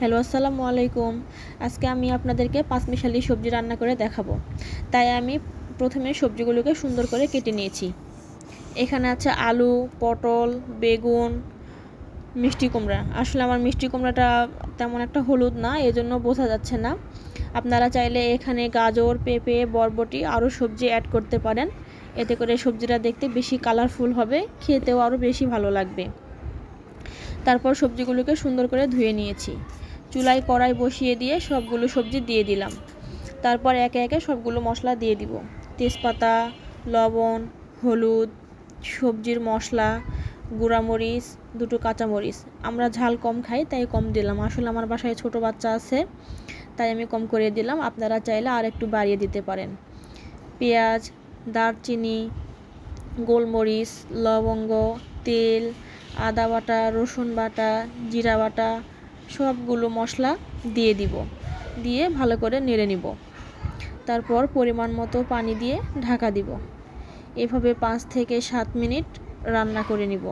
Hello, আসসালামু আলাইকুম। আজকে আমি আপনাদেরকে পাঁচমিশালি সবজি রান্না করে দেখাবো। তাই আমি প্রথমে সবজিগুলোকে সুন্দর করে কেটে নিয়েছি। এখানে আছে আলু, পটল, বেগুন, মিষ্টি কুমড়া। আসলে আমার মিষ্টি কুমড়াটা তেমন একটা হলুদ না, এজন্য বোঝা যাচ্ছে না। আপনারা চাইলে এখানে গাজর, পেঁপে, বরবটি আরও সবজি অ্যাড করতে পারেন। এতে করে সবজিটা দেখতে বেশি কালারফুল হবে, খেতেও আরও বেশি ভালো লাগবে। তারপর সবজিগুলোকে সুন্দর করে ধুয়ে নিয়েছি। চুলায় কড়াই বসিয়ে দিয়ে সবগুলো সবজি দিয়ে দিলাম। তারপর একে একে সবগুলো মশলা দিয়ে দিব। তেজপাতা, লবণ, হলুদ, সবজির মশলা, গুঁড়ামরিচ, দুটো কাঁচামরিচ। আমরা ঝাল কম খাই, তাই কম দিলাম। আসলে আমার বাসায় ছোট বাচ্চা আছে, তাই আমি কম করে দিলাম। আপনারা চাইলে আর একটু বাড়িয়ে দিতে পারেন। পেঁয়াজ, দারচিনি, গোলমরিচ, লবঙ্গ, তেল, আদা বাটা, রসুন বাটা, জিরা বাটা সবগুলো মশলা দিয়ে দিব। দিয়ে ভালো করে নেড়ে নিব। তারপর পরিমাণ মতো পানি দিয়ে ঢাকা দিব। এভাবে পাঁচ থেকে সাত মিনিট রান্না করে নিব।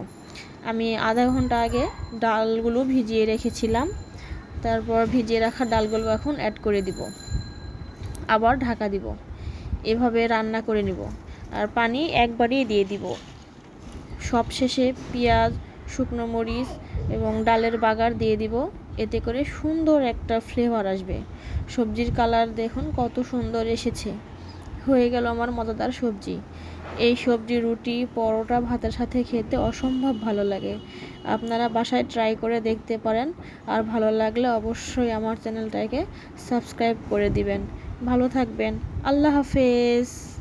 আমি আধা ঘণ্টা আগে ডালগুলো ভিজিয়ে রেখেছিলাম। তারপর ভিজিয়ে রাখা ডালগুলো এখন অ্যাড করে দিব। আবার ঢাকা দিব। এভাবে রান্না করে নিব। আর পানি একবারই দিয়ে দিব। সব শেষে পেঁয়াজ, শুকনো মরিচ এবং ডালের বাগার দিয়ে দিব। এতে করে সুন্দর একটা ফ্লেভার আসবে। সবজির কালার দেখুন কত সুন্দর এসেছে। হয়ে গেল আমার মজাদার সবজি। এই সবজি, রুটি, পরোটা, ভাতের সাথে খেতে অসম্ভব ভালো লাগে। আপনারা বাসায় ট্রাই করে দেখতে পারেন। আর ভালো লাগলে অবশ্যই আমার চ্যানেলটাকে সাবস্ক্রাইব করে দিবেন। ভালো থাকবেন। আল্লাহ হাফেজ।